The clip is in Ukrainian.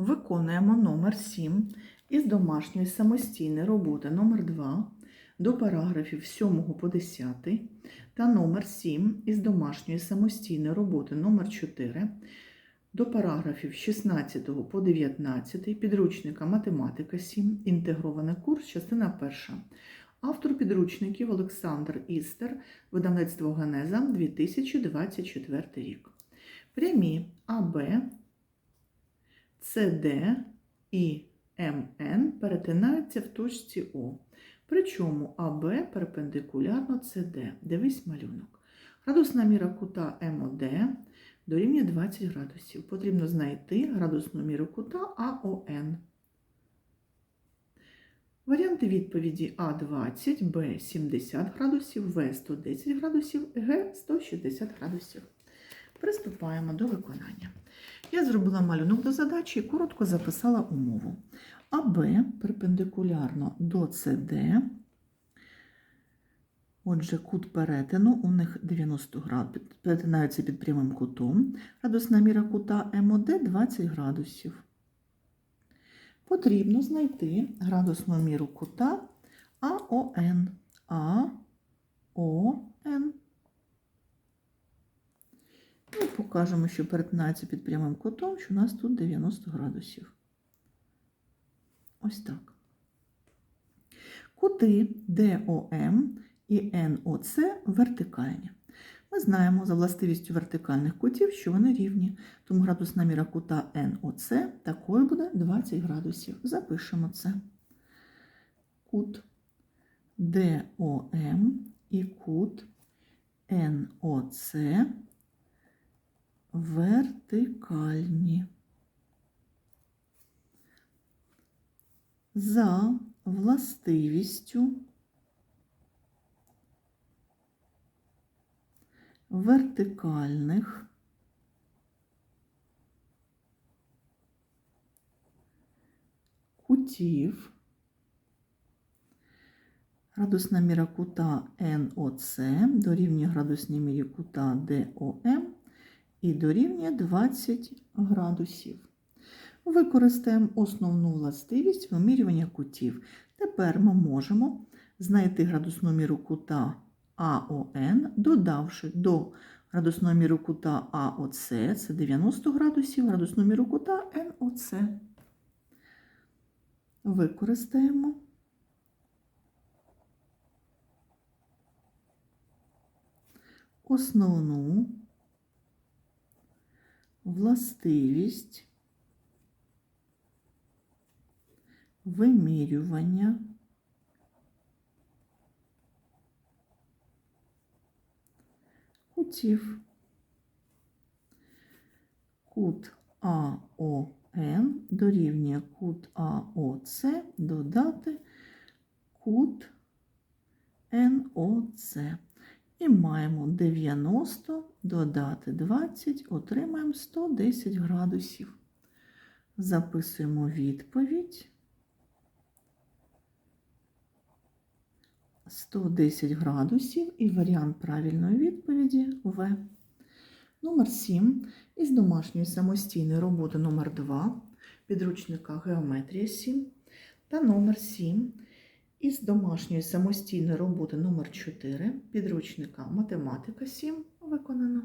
Виконуємо номер 7 із домашньої самостійної роботи. Номер 2 до параграфів 7 по 10 та номер 7 із домашньої самостійної роботи. Номер 4 до параграфів 16 по 19 підручника Математика 7, інтегрований курс, частина 1. Автор підручників Олександр Істер, видавництво Генеза 2024 рік. Прямі АБ, СД і МН перетинаються в точці О. Причому АБ перпендикулярно СД. Дивись малюнок. Градусна міра кута МОД дорівнює 20 градусів. Потрібно знайти градусну міру кута АОН. Варіанти відповіді А20, Б 70 градусів, В 110 градусів, Г 160 градусів. Приступаємо до виконання. Я зробила малюнок до задачі і коротко записала умову. АБ перпендикулярно до СД. Отже, кут перетину у них 90 градусів, перетинаються під прямим кутом. Градусна міра кута МОД 20 градусів. Потрібно знайти градусну міру кута АОН. АОН. І покажемо, що перетинається під прямим кутом, що у нас тут 90 градусів. Ось так. Кути ДОМ і НОЦ вертикальні. Ми знаємо за властивістю вертикальних кутів, що вони рівні, тому градусна міра кута НОЦ такою буде 20 градусів. Запишемо це. Кут ДОМ і кут НОЦ вертикальні. За властивістю вертикальних кутів градусна міра кута НОЦ дорівнює градусній мірі кута ДОМ і дорівнює 20 градусів. Використаємо основну властивість вимірювання кутів. Тепер ми можемо знайти градусну міру кута АОН, додавши до градусної міру кута АОЦ, це 90 градусів, градусну міру кута НОЦ. Використаємо. Основну властивість вимірювання кутів. Кут АОН дорівнює кут АОЦ додати кут НОЦ. І маємо 90 додати 20, отримаємо 110 градусів. Записуємо відповідь. 110 градусів і варіант правильної відповіді В. Номер 7 із домашньої самостійної роботи номер 2 підручника Геометрія 7 та номер 7 із домашньої самостійної роботи номер 4 підручника Математика 7 виконано.